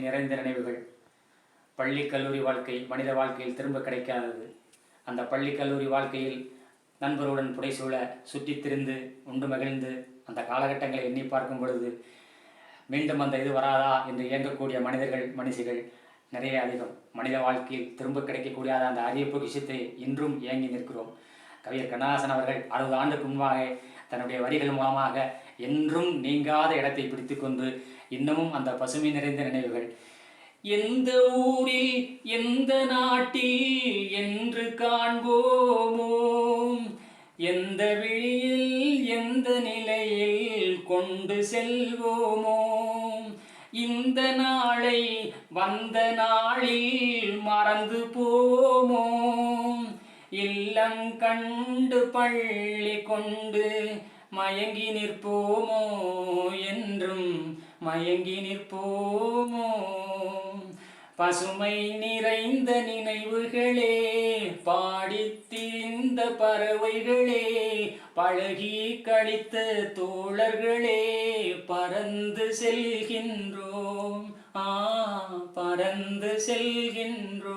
நிறைந்த நினைவுகள். பள்ளி கல்லூரி வாழ்க்கை மனித வாழ்க்கையில் திரும்ப கிடைக்காதது. அந்த பள்ளி கல்லூரி வாழ்க்கையில் நண்பருடன் புடைசூழ சுற்றித் திரிந்து உண்டு மகிழ்ந்து அந்த காலகட்டங்களை எண்ணி பார்க்கும் பொழுது மீண்டும் அந்த இது வராதா என்று இயங்கக்கூடிய மனிதர்கள் மனுஷிகள் நிறைய அதிகம். மனித வாழ்க்கையில் திரும்ப கிடைக்கக்கூடிய அந்த அரிய பொக்கிஷத்தை இன்றும் இயங்கி நிற்கிறோம். கவியர் கண்ணாசன் அவர்கள் அறுபது ஆண்டுக்கு முன்பாக தன்னுடைய வரிகள் மூலமாக என்றும் நீங்காத இடத்தை பிடித்துக்கொண்டு இன்னமும் அந்த பசுமை நிறைந்த நினைவுகள். எந்த ஊரில் எந்த நாட்டில் என்று காண்போமோ எந்த விழியில் எந்த நிலையில் கொண்டு செல்வோமோ இந்த நாளை வந்த நாளில் மறந்து போ இல்லம் கண்டு பள்ளி கொண்டு மயங்கி நிற்போமோ என்றும் மயங்கி நிற்போமோ? பசுமை நிறைந்த நினைவுகளே பாடித் பறவைகளே பழகி கழித்த தோழர்களே பறந்து செல்கின்றோம். ஆ பறந்து செல்கின்றோம்.